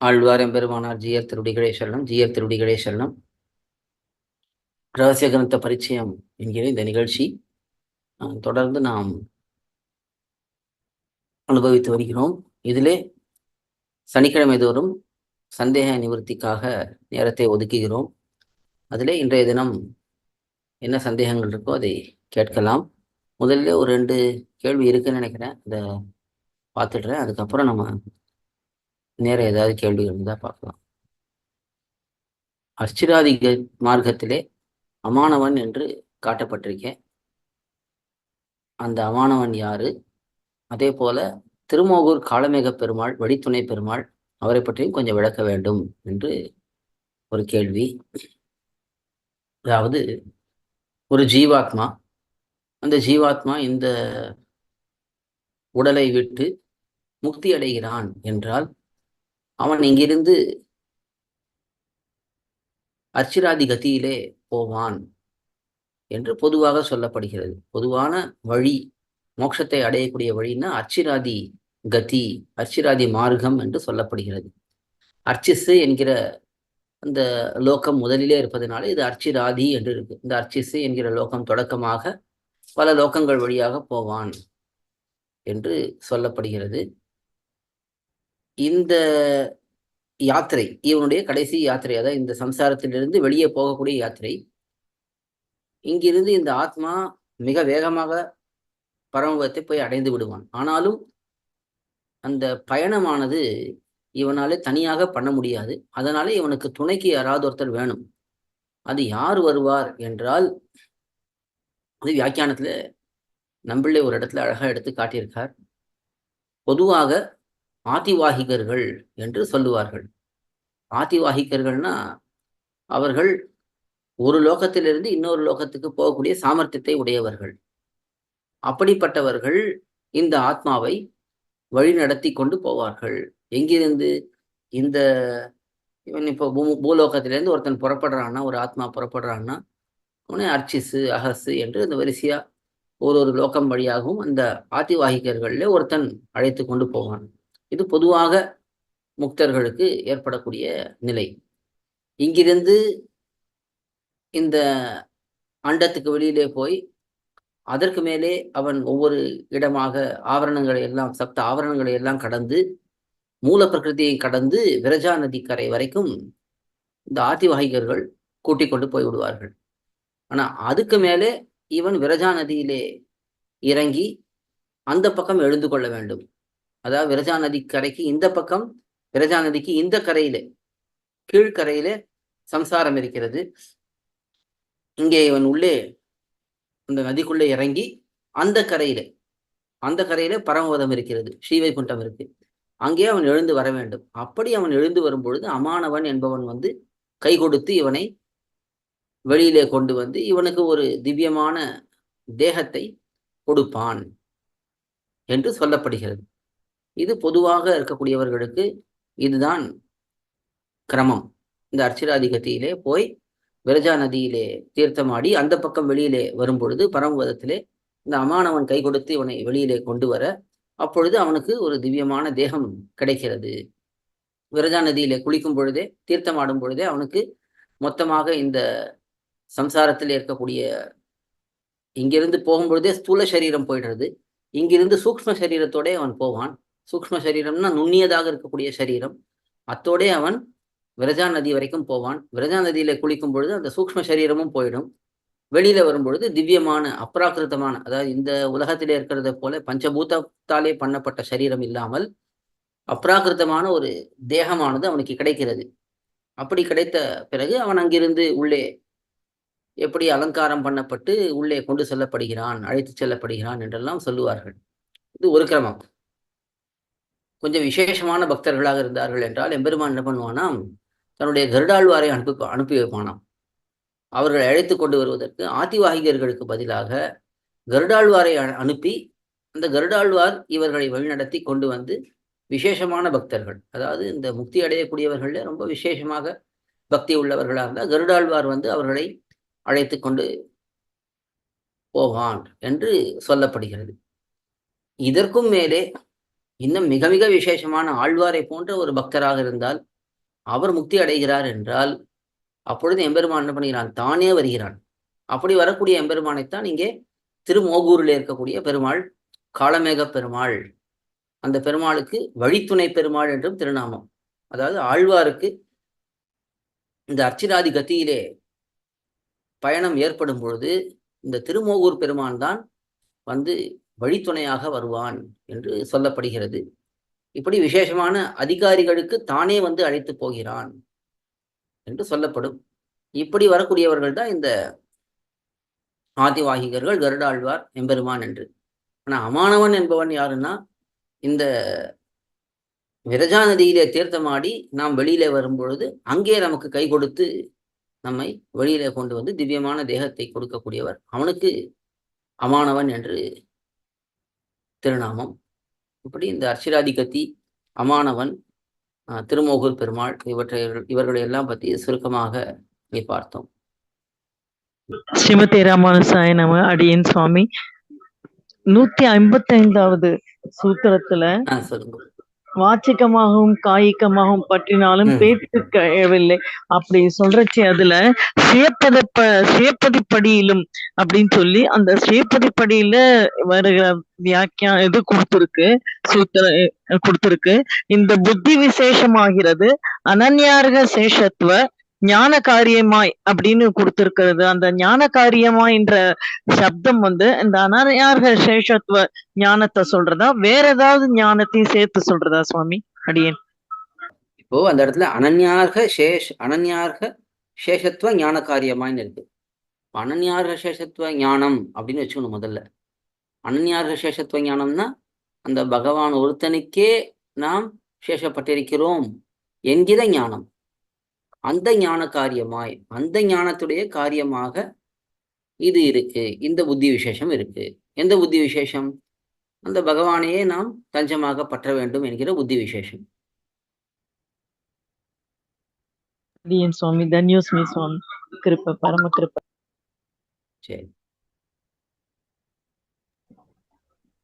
ஆழ்வாரம் பெருமானார் ஜியர் திருடிகளே செல்லம் ஜியர் திருடிகளே செல்லம் ரகசிய கிரந்த பரிச்சயம் என்கிற இந்த நிகழ்ச்சி தொடர்ந்து நாம் அனுபவித்து வருகிறோம். இதிலே சனிக்கிழமை தோறும் சந்தேக நிவர்த்திக்காக நேரத்தை ஒதுக்குகிறோம். அதிலே இன்றைய தினம் என்ன சந்தேகங்கள் இருக்கோ அதை கேட்கலாம். முதல்ல ஒரு ரெண்டு கேள்வி இருக்குன்னு நினைக்கிறேன். அதை பார்த்துடுறேன். அதுக்கப்புறம் நம்ம நேர ஏதாவது கேள்விகள் இருந்தால் பார்க்கலாம். அர்ச்சிராதி மார்க்கத்திலே அமானவன் என்று காட்டப்பட்டிருக்கேன். அந்த அமானவன் யாரு? அதே போல திருமோகூர் காலமேக பெருமாள் வடித்துணை பெருமாள் அவரை பற்றியும் கொஞ்சம் விளக்க வேண்டும் என்று ஒரு கேள்வி. அதாவது ஒரு ஜீவாத்மா அந்த ஜீவாத்மா இந்த உடலை விட்டு முக்தி அடைகிறான் என்றால் அவன் இங்கிருந்து அர்ச்சிராதி கதியிலே போவான் என்று பொதுவாக சொல்லப்படுகிறது. பொதுவான வழி மோட்சத்தை அடையக்கூடிய வழின்னா அர்ச்சிராதி கதி அர்ச்சிராதி மார்க்கம் என்று சொல்லப்படுகிறது. அர்ச்சிசு என்கிற அந்த லோகம் முதலிலே இருப்பதனால இது அர்ச்சிராதி என்று இருக்கு. இந்த அர்ச்சிசு என்கிற லோகம் தொடக்கமாக பல லோகங்கள் வழியாக போவான் என்று சொல்லப்படுகிறது. இந்த யாத்திரை இவனுடைய கடைசி யாத்திரை அதாவது இந்த சம்சாரத்திலிருந்து வெளியே போகக்கூடிய யாத்திரை இங்கிருந்து இந்த ஆத்மா மிக வேகமாக பரமபதத்தை போய் அடைந்து விடுவான். ஆனாலும் அந்த பயணமானது இவனாலே தனியாக பண்ண முடியாது. அதனால இவனுக்கு துணைக்கு யாராவது ஒருத்தர் வேணும். அது யார் வருவார் என்றால் அது வியாக்கியானத்துல நம்பிள்ளை ஒரு இடத்துல அழகா எடுத்து காட்டியிருக்கார். பொதுவாக ஆதிவாகிகர்கள் என்று சொல்லுவார்கள். ஆதிவாகிகர்கள்னா அவர்கள் ஒரு லோகத்திலிருந்து இன்னொரு லோகத்துக்கு போகக்கூடிய சாமர்த்தியத்தை உடையவர்கள். அப்படிப்பட்டவர்கள் இந்த ஆத்மாவை வழி நடத்தி கொண்டு போவார்கள். எங்கிருந்து? இந்த இவன் இப்போ பூ பூலோகத்திலேருந்து ஒருத்தன் புறப்படுறான்னா ஒரு ஆத்மா புறப்படுறான்னா அவனே அர்ச்சிசு அகசு என்று அந்த வரிசையாக ஒரு ஒரு லோகம் வழியாகவும் அந்த ஆதிவாகிகர்களில் ஒருத்தன் அழைத்து கொண்டு போவான். இது பொதுவாக முக்தர்களுக்கு ஏற்படக்கூடிய நிலை. இங்கிருந்து இந்த அண்டத்துக்கு வெளியிலே போய் அதற்கு மேலே அவன் ஒவ்வொரு இடமாக ஆவரணங்களை எல்லாம் சப்த ஆவரணங்களை எல்லாம் கடந்து மூல பிரகிருதியை கடந்து விரஜா நதி கரை வரைக்கும் இந்த ஆதிவாகிகர்கள் கூட்டிக் கொண்டு போய் விடுவார்கள். ஆனா அதுக்கு மேலே இவன் விரஜா நதியிலே இறங்கி அந்த பக்கம் எழுந்து கொள்ள வேண்டும். அதாவது விரஜா நதி கரைக்கு இந்த பக்கம் விரஜா நதிக்கு இந்த கரையிலே கீழ்கரையில சம்சாரம் இருக்கிறது. இங்கே இவன் உள்ளே அந்த நதிக்குள்ளே இறங்கி அந்த கரையில அந்த கரையில பரமவதம் இருக்கிறது ஸ்ரீவைகுண்டம் இருக்கு. அங்கே அவன் எழுந்து வர வேண்டும். அப்படி அவன் எழுந்து வரும்பொழுது அமானவன் என்பவன் வந்து கை கொடுத்து இவனை வெளியிலே கொண்டு வந்து இவனுக்கு ஒரு திவ்யமான தேகத்தை கொடுப்பான் என்று சொல்லப்படுகிறது. இது பொதுவாக இருக்கக்கூடியவர்களுக்கு இதுதான் கிரமம். இந்த அர்ச்சிராதிகத்தியிலே போய் விரஜா நதியிலே தீர்த்தமாடி அந்த பக்கம் வெளியிலே வரும்பொழுது பரமபதத்திலே இந்த அமானவன் கை கொடுத்து இவனை வெளியிலே கொண்டு வர அப்பொழுது அவனுக்கு ஒரு திவ்யமான தேகம் கிடைக்கிறது. விரஜா நதியிலே குளிக்கும் பொழுதே தீர்த்தமாடும் பொழுதே அவனுக்கு மொத்தமாக இந்த சம்சாரத்தில் இருக்கக்கூடிய இங்கிருந்து போகும்பொழுதே ஸ்தூல சரீரம் போயிடுறது. இங்கிருந்து சூக்ம சரீரத்தோடே அவன் போவான். சூக்ம சரீரம்னா நுண்ணியதாக இருக்கக்கூடிய சரீரம். அத்தோடே அவன் விரஜா நதி வரைக்கும் போவான். விரஜா நதியில குளிக்கும் பொழுது அந்த சூக்ம சரீரமும் போயிடும். வெளியில வரும்பொழுது திவ்யமான அப்ராக்கிருத்தமான அதாவது இந்த உலகத்திலே இருக்கிறத போல பஞ்சபூதத்தாலே பண்ணப்பட்ட சரீரம் இல்லாமல் அப்ராக்கிருத்தமான ஒரு தேகமானது அவனுக்கு கிடைக்கிறது. அப்படி கிடைத்த பிறகு அவன் அங்கிருந்து உள்ளே எப்படி அலங்காரம் பண்ணப்பட்டு உள்ளே கொண்டு செல்லப்படுகிறான் அழைத்து செல்லப்படுகிறான் என்றெல்லாம் சொல்லுவார்கள். இது ஒரு கிரமம். கொஞ்சம் விசேஷமான பக்தர்களாக இருந்தார்கள் என்றால் எம்பெருமான் என்ன பண்ணுவானாம்? தன்னுடைய கருடாழ்வாரை அனுப்பி அனுப்பி வைப்பானாம். அவர்களை அழைத்து கொண்டு வருவதற்கு ஆதிவாகிகர்களுக்கு பதிலாக கருடாழ்வாரை அனுப்பி அந்த கருடாழ்வார் இவர்களை வழிநடத்தி கொண்டு வந்து விசேஷமான பக்தர்கள் அதாவது இந்த முக்தி அடையக்கூடியவர்கள ரொம்ப விசேஷமாக பக்தி உள்ளவர்களாக இருந்தால் கருடாழ்வார் வந்து அவர்களை அழைத்து கொண்டு போவான் என்று சொல்லப்படுகிறது. இதற்கும் மேலே இன்னும் மிக மிக விசேஷமான ஆழ்வாரை போன்ற ஒரு பக்தராக இருந்தால் அவர் முக்தி அடைகிறார் என்றால் அப்பொழுது எம்பெருமான் என்ன பண்ணுகிறான்? தானே வருகிறான். அப்படி வரக்கூடிய எம்பெருமானைத்தான் இங்கே திருமோகூரில் இருக்கக்கூடிய பெருமாள் காலமேக பெருமாள் அந்த பெருமாளுக்கு வழித்துணை பெருமாள் என்றும் திருநாமம். அதாவது ஆழ்வாருக்கு இந்த அர்ச்சிராதி கத்தியிலே பயணம் ஏற்படும் பொழுது இந்த திருமோகூர் பெருமான் தான் வந்து வழித்துணையாக வருவான் என்று சொல்லப்படுகிறது. இப்படி விசேஷமான அதிகாரிகளுக்கு தானே வந்து அழைத்து போகிறான் என்று சொல்லப்படும். இப்படி வரக்கூடியவர்கள் தான் இந்த ஆதிவாகிகர்கள் கருடாழ்வார் எம்பெருமான் என்று. ஆனால் அமானவன் என்பவன் யாருன்னா இந்த விரஜா நதியிலே தீர்த்தமாடி நாம் வெளியிலே வரும்பொழுது அங்கே நமக்கு கை கொடுத்து நம்மை வெளியிலே கொண்டு வந்து திவ்யமான தேகத்தை கொடுக்கக்கூடியவர். அவனுக்கு அமானவன் என்று திருநாமம். இப்படி இந்த அர்ச்சிராதி கத்தி அமானவன் திருமோகூர் பெருமாள் இவற்றை இவர்களை எல்லாம் பற்றி சுருக்கமாக இங்கே பார்த்தோம். ஸ்ரீமதி ராமானுசாய நம அடியன் சுவாமி. நூத்தி ஐம்பத்தி ஐந்தாவது சூத்திரத்துல சொல்லுங்க. வாச்சிக்கமாகவும் காய்கமாகவும் பற்றினாலும் பேச்சு கழவில்லை அப்படி சொல்றச்சு அதுல சுயப்பதப்ப சுயப்பதிப்படியிலும் அப்படின்னு சொல்லி அந்த சுயப்பதிப்படியில வருகிற வியாக்கியா இது கொடுத்திருக்கு சூத்திர கொடுத்திருக்கு. இந்த புத்தி விசேஷமாகிறது அனன்யார்க சேஷத்துவ ஞான காரியமாய் அப்படின்னு கொடுத்திருக்கிறது. அந்த ஞான காரியமாய்ன்ற சப்தம் வந்து இந்த அனன்யார்க சேஷத்துவ ஞானத்தை சொல்றதா? வேற ஏதாவது ஞானத்தையும் சேர்த்து சொல்றதா சுவாமி? அடியேன். இப்போ அந்த இடத்துல அனன்யார்க சேஷ் அனன்யார்க சேஷத்துவ ஞான காரியமாய்னு இருக்கு அனன்யார்க சேஷத்துவ ஞானம் அப்படின்னு வச்சுக்கணும் முதல்ல. அனன்யார்க சேஷத்துவ ஞானம்னா அந்த பகவான் ஒருத்தனுக்கே நாம் சேஷப்பட்டிருக்கிறோம் என்கிற ஞானம். அந்த ஞான காரியமாய் அந்த ஞானத்துடைய காரியமாக இது இருக்கு. இந்த புத்தி விசேஷம் இருக்கு. எந்த புத்தி விசேஷம்? அந்த பகவானையே நாம் தஞ்சமாக பற்ற வேண்டும் என்கிற புத்தி விசேஷம். அடியேன் சுவாமி தன்யோஸ்மி சுவாமி கிருப்ப பரம கிருப்ப. சரி.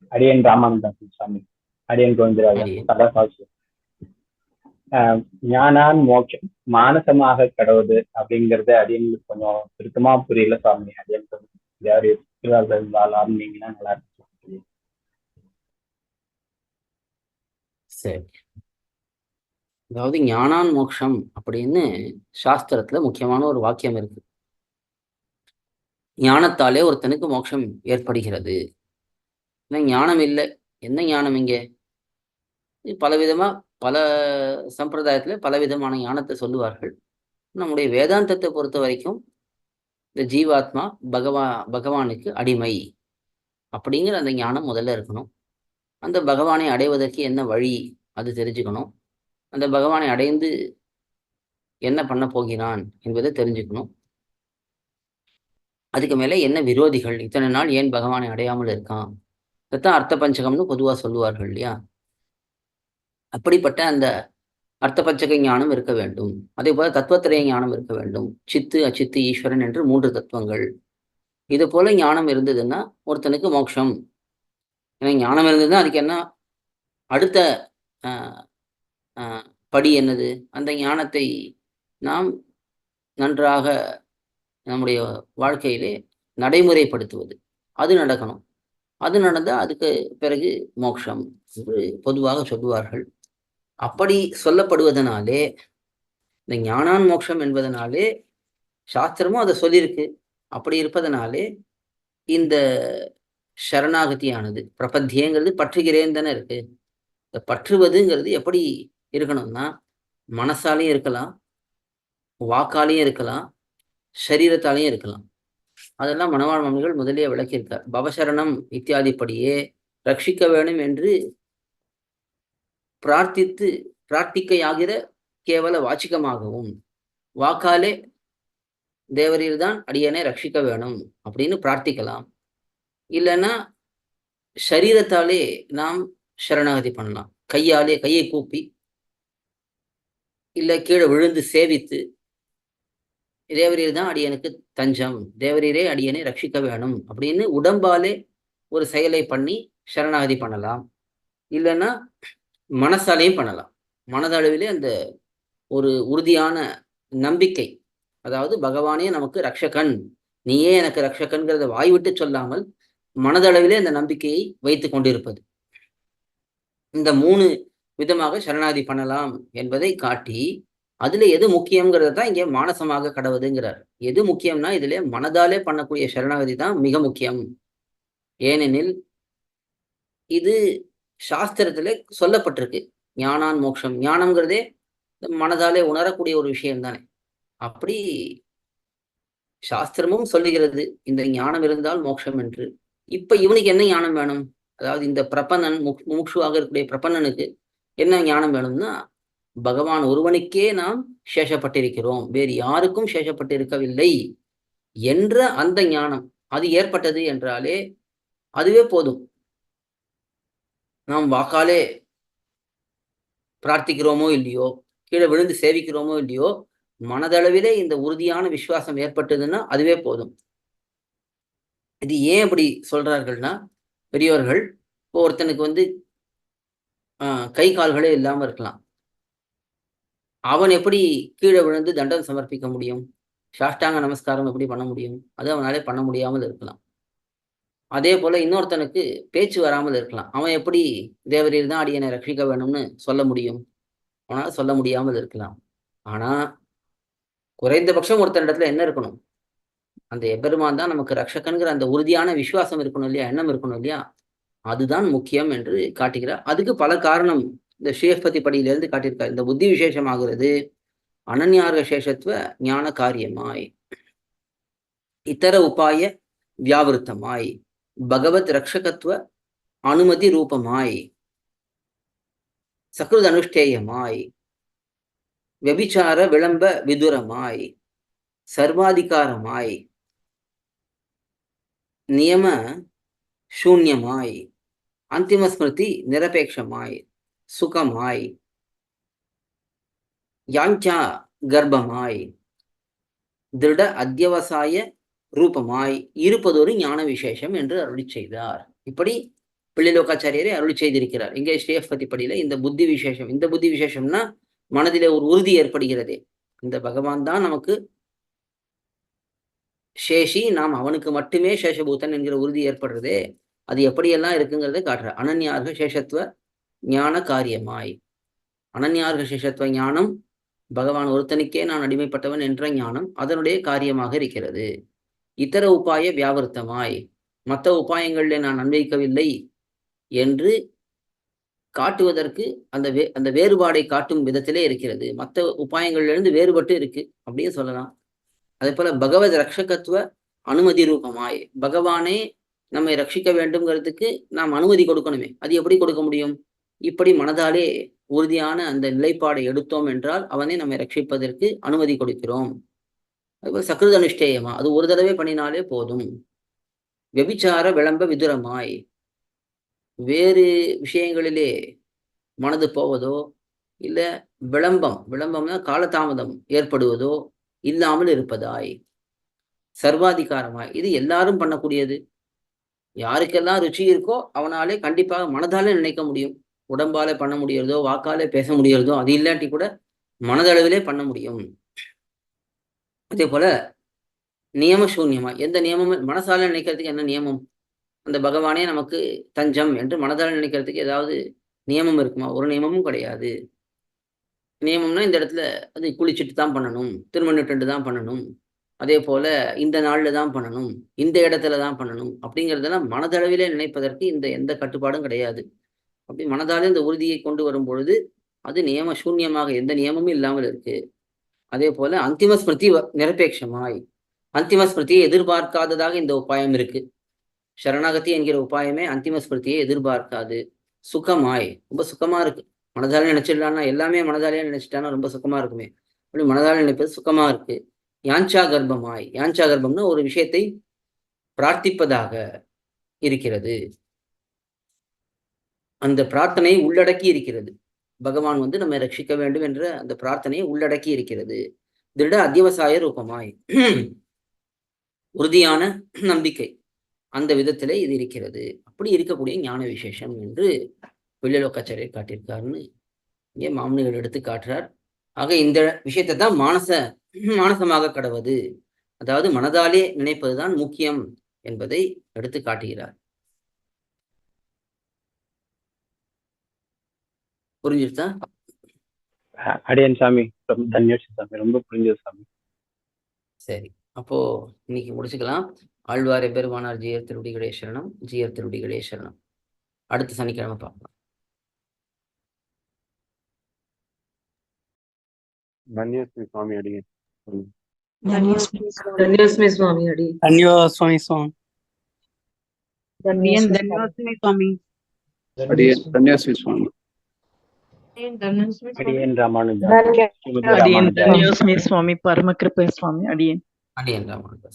அடியன் ராமானந்தன் சுவாமி. அடியன் கோவிந்தராஜன். சதாசாட்சி ஞானான் மோட்சம் மானசமாக கடவுது அப்படிங்கறது அடியங்களுக்கு கொஞ்சம் சுருக்கமா புரியல சுவாமி. அடியன் யாரு ஆரம்பிங்கன்னா நல்லா இருக்கும் சரி. அதாவது ஞானான் மோக்ஷம் அப்படின்னு சாஸ்திரத்துல முக்கியமான ஒரு வாக்கியம் இருக்கு. ஞானத்தாலே ஒருத்தனுக்கு மோட்சம் ஏற்படுகிறது. ஏன்னா ஞானம் இல்லை. என்ன ஞானம் இங்கே? இது பலவிதமா பல சம்பிரதாயத்துல பலவிதமான ஞானத்தை சொல்லுவார்கள். நம்முடைய வேதாந்தத்தை பொறுத்த வரைக்கும் இந்த ஜீவாத்மா பகவா பகவானுக்கு அடிமை அப்படிங்கிற அந்த ஞானம் முதல்ல இருக்கணும். அந்த பகவானை அடைவதற்கு என்ன வழி அது தெரிஞ்சுக்கணும். அந்த பகவானை அடைந்து என்ன பண்ண போகிறான் என்பதை தெரிஞ்சுக்கணும். அதுக்கு மேலே என்ன விரோதிகள்? இத்தனை நாள் ஏன் பகவானை அடையாமல் இருக்கான்? இதைத்தான் அர்த்த பஞ்சகம்னு பொதுவாக சொல்லுவார்கள் இல்லையா? அப்படிப்பட்ட அந்த அர்த்தபஞ்சக ஞானம் இருக்க வேண்டும். அதே போல தத்துவத்திரைய ஞானம் இருக்க வேண்டும். சித்து அச்சித்து ஈஸ்வரன் என்று மூன்று தத்துவங்கள். இது போல ஞானம் இருந்ததுன்னா ஒருத்தனுக்கு மோட்சம் ஏன்னா ஞானம் இருந்ததுன்னா அதுக்கு என்ன? அடுத்த படி என்னது? அந்த ஞானத்தை நாம் நன்றாக நம்முடைய வாழ்க்கையிலே நடைமுறைப்படுத்துவது. அது நடக்கணும். அது நடந்தால் அதுக்கு பிறகு மோட்சம் என்று பொதுவாக சொல்லுவார்கள். அப்படி சொல்லப்படுவதனாலே இந்த ஞானான் மோட்சம் என்பதனாலே சாஸ்திரமும் அதை சொல்லியிருக்கு. அப்படி இருப்பதனாலே இந்த சரணாகதியானது பிரபத்தியங்கிறது பற்றுகிறேன் தானே இருக்கு. இந்த பற்றுவதுங்கிறது எப்படி இருக்கணும்னா மனசாலையும் இருக்கலாம் வாக்காலையும் இருக்கலாம் சரீரத்தாலையும் இருக்கலாம். அதெல்லாம் மனவாழ் மம்மிகள் முதலியே விளக்கியிருக்கார். பவசரணம் இத்தியாதிப்படியே ரட்சிக்க வேணும் என்று பிரார்த்தித்து பிரார்த்திக்கையாகிற கேவல வாச்சிகமாகவும் வாக்காலே தேவரீர் தான் அடியனை ரட்சிக்க வேணும் அப்படின்னு பிரார்த்திக்கலாம். இல்லைன்னா சரீரத்தாலே நாம் சரணாகதி பண்ணலாம். கையாலே கையை கூப்பி இல்லை கீழே விழுந்து சேவித்து தேவரீர் தான் அடியனுக்கு தஞ்சம் தேவரீரே அடியனை ரட்சிக்க வேணும் அப்படின்னு உடம்பாலே ஒரு செயலை பண்ணி சரணாகதி பண்ணலாம். இல்லைன்னா மனசாலையும் பண்ணலாம். மனதளவிலே அந்த ஒரு உறுதியான நம்பிக்கை அதாவது பகவானே நமக்கு ரக்ஷகன் நீயே எனக்கு ரக்ஷகன்கிறத வாய்விட்டு சொல்லாமல் மனதளவிலே அந்த நம்பிக்கையை வைத்து கொண்டிருப்பது. இந்த மூணு விதமாக சரணாதி பண்ணலாம் என்பதை காட்டி அதுல எது முக்கியங்கிறத தான் இங்கே மானசமாக கடவுதுங்கிறார். எது முக்கியம்னா இதுல மனதாலே பண்ணக்கூடிய சரணாகதி தான் மிக முக்கியம். ஏனெனில் இது சாஸ்திரத்துல சொல்லப்பட்டிருக்கு. ஞானான் மோட்சம் ஞானம்ங்கிறதே மனதாலே உணரக்கூடிய ஒரு விஷயம் தானே அப்படி சாஸ்திரமும் சொல்லுகிறது. இந்த ஞானம் இருந்தால் மோட்சம் என்று. இப்ப இவனுக்கு என்ன ஞானம் வேணும்? அதாவது இந்த பிரபன்னன் முக் முமுட்சுவாக இருக்கக்கூடிய பிரபன்னனுக்கு என்ன ஞானம் வேணும்னா பகவான் ஒருவனுக்கே நாம் சேஷப்பட்டிருக்கிறோம். வேறு யாருக்கும் சேஷப்பட்டிருக்கவில்லை என்ற அந்த ஞானம். அது ஏற்பட்டது என்றாலே அதுவே போதும். நாம் வாக்காலே பிரார்த்திக்கிறோமோ இல்லையோ கீழே விழுந்து சேவிக்கிறோமோ இல்லையோ மனதளவிலே இந்த உறுதியான விசுவாசம் ஏற்பட்டதுன்னா அதுவே போதும். இது ஏன் அப்படி சொல்றார்கள்னா பெரியவர்கள் இப்போ ஒருத்தனுக்கு வந்து ஆஹ் கை கால்களே இல்லாம இருக்கலாம். அவன் எப்படி கீழே விழுந்து தண்டம் சமர்ப்பிக்க முடியும்? சாஷ்டாங்க நமஸ்காரம் எப்படி பண்ண முடியும்? அது அவனாலே பண்ண முடியாமல் இருக்கலாம். அதே போல இன்னொருத்தனுக்கு பேச்சு வராமல் இருக்கலாம். அவன் எப்படி தேவரீர் தான் அடியனை ரட்சிக்க வேணும்னு சொல்ல முடியும்? அவனால் சொல்ல முடியாமல் இருக்கலாம். ஆனா குறைந்தபட்சம் ஒருத்தனிடத்துல என்ன இருக்கணும்? அந்த எபெருமான் தான் நமக்கு ரட்சகன்கிற அந்த உறுதியான விசுவாசம் இருக்கணும் இல்லையா? எண்ணம் இருக்கணும் இல்லையா? அதுதான் முக்கியம் என்று காட்டுகிறார். அதுக்கு பல காரணம் இந்த ஸ்ரீஸ்பதி படியிலிருந்து காட்டியிருக்கார். இந்த புத்தி விசேஷமாகிறது அனன்யார்க சேஷத்துவ ஞான காரியமாய் இத்தர உபாய வியாவிருத்தமாய் பகவத் ரக்ஷகத்துவ அனுமதி ரூபமாய் சக்ருத் அனுஷ்டேயமாய் வெபிச்சார விளம்ப விதுரமாய் சர்வாதிகாரமாய் நியம சூன்யமாய் அந்திம ஸ்மிருதி நிரபேட்சமாய் சுகமாய் யாஞ்சா கர்ப்பமாய் திருட அத்தியவசாய ரூபமாய் இருப்பதொரு ஞான விசேஷம் என்று அருளி செய்தார். இப்படி பிள்ளைலோகாச்சாரியரை அருளி செய்திருக்கிறார். இங்கே ஸ்ரீஸ்பதி படியில இந்த புத்தி விசேஷம் இந்த புத்தி விசேஷம்னா மனதிலே ஒரு உறுதி ஏற்படுகிறது. இந்த பகவான் தான் நமக்கு சேஷி நாம் அவனுக்கு மட்டுமே சேஷபூத்தன் என்கிற உறுதி ஏற்படுறது. அது எப்படியெல்லாம் இருக்குங்கிறத காட்டுற அனன்யார்க சேஷத்துவ ஞான காரியமாய். அனன்யார்க சேஷத்துவ ஞானம் பகவான் ஒருத்தனுக்கே நான் அடிமைப்பட்டவன் என்ற ஞானம் அதனுடைய காரியமாக இருக்கிறது. இத்தர உபாய வியாவர்த்தமாய். மற்ற உபாயங்களில் நான் அன்வைக்கவில்லை என்று காட்டுவதற்கு அந்த வே அந்த வேறுபாடை காட்டும் விதத்திலே இருக்கிறது. மற்ற உபாயங்களிலிருந்து வேறுபட்டு இருக்கு அப்படின்னு சொல்லலாம். அதே போல பகவத் ரக்ஷகத்துவ அனுமதி ரூபமாய். பகவானே நம்மை ரட்சிக்க வேண்டும்ங்கிறதுக்கு நாம் அனுமதி கொடுக்கணுமே. அது எப்படி கொடுக்க முடியும்? இப்படி மனதாலே உறுதியான அந்த நிலைப்பாடை எடுத்தோம் என்றால் அவனை நம்மை ரட்சிப்பதற்கு அனுமதி கொடுக்கிறோம். அதுபோல் சக்ருத நிஷ்டேயமா அது ஒரு தடவை பண்ணினாலே போதும். வெபிச்சார விளம்ப விதுரமாய். வேறு விஷயங்களிலே மனது போவதோ இல்லை விளம்பம் விளம்பம்னா காலதாமதம் ஏற்படுவதோ இல்லாமல் இருப்பதாய். சர்வாதிகாரமாய். இது எல்லாரும் பண்ணக்கூடியது. யாருக்கெல்லாம் ருச்சி இருக்கோ அவனாலே கண்டிப்பாக மனதாலே நினைக்க முடியும். உடம்பாலே பண்ண முடியறதோ வாக்காலே பேச முடியறதோ அது இல்லாட்டி கூட மனதளவிலே பண்ண முடியும். அதே போல நியம சூன்யமா எந்த நியமமும் மனசால நினைக்கிறதுக்கு என்ன நியமம்? அந்த பகவானே நமக்கு தஞ்சம் என்று மனதால் நினைக்கிறதுக்கு ஏதாவது நியமம் இருக்குமா? ஒரு நியமமும் கிடையாது. நியமம்னா இந்த இடத்துல அது குளிச்சுட்டு தான் பண்ணணும் திருமணிட்டு தான் பண்ணணும். அதே போல இந்த நாள்ல தான் பண்ணணும் இந்த இடத்துல தான் பண்ணணும் அப்படிங்கிறதெல்லாம் மனதளவிலே நினைப்பதற்கு இந்த எந்த கட்டுப்பாடும் கிடையாது. அப்படி மனதாலே இந்த உறுதியை கொண்டு வரும் பொழுது அது நியம சூன்யமாக எந்த நியமமும் இல்லாமல் இருக்கு. அதே போல அந்திம ஸ்மிருதி நிரபேட்சமாய் அந்திம ஸ்மிருதியை எதிர்பார்க்காததாக இந்த உபாயம் இருக்கு. சரணாகதி என்கிற உபாயமே அந்திம ஸ்மிருதியை எதிர்பார்க்காது. சுகமாய். ரொம்ப சுகமா இருக்கு. மனதாலே நினைச்சிடலாம்னா எல்லாமே மனதாலே நினைச்சிட்டானா ரொம்ப சுகமா இருக்குமே. அப்படி மனதாலே நினைப்பது சுகமா இருக்கு. யாஞ்சா கர்ப்பமாய். யாஞ்சா கர்ப்பம்னா ஒரு விஷயத்தை பிரார்த்திப்பதாக இருக்கிறது. அந்த பிரார்த்தனை உள்ளடக்கி இருக்கிறது. பகவான் வந்து நம்மை ரட்சிக்க வேண்டும் என்ற அந்த பிரார்த்தனையை உள்ளடக்கி இருக்கிறது. திருட அத்தியவசாய ரூபமாய். உறுதியான நம்பிக்கை. அந்த விதத்திலே இது இருக்கிறது. அப்படி இருக்கக்கூடிய ஞான விசேஷம் என்று வெள்ளலோக்காச்சாரியர் காட்டியிருக்காருன்னு இங்கே மாமனிகள் எடுத்து காட்டுறார். ஆக இந்த விஷயத்தை தான் மானச மானசமாக கடவது. அதாவது மனதாலே நினைப்பதுதான் முக்கியம் என்பதை எடுத்து காட்டுகிறார். புரிஞ்சிருச்சா? அடியன் சாமி தன்யோசி சாமி ரொம்ப புரிஞ்சது சாமி. சரி அப்போ இன்னைக்கு முடிச்சுக்கலாம். ஆழ்வாரே பெருமானார் ஜியர் திருடிகளே சரணம் ஜியர் திருடிகளே சரணம். அடுத்த சனிக்கிழமை பார்க்கலாம். தன்யோஸ்மி சுவாமி அடியன். சுவாமி அடியன் தன்யோஸ்வாமி சுவாமி தன்யோஸ்மி சுவாமி அடியன் சுவாமி அடியேன் ராமானுஜா. அடியேன். சுவாமி பரமகிருப்பை சுவாமி அடியேன். அடியேன். ராமானுஜா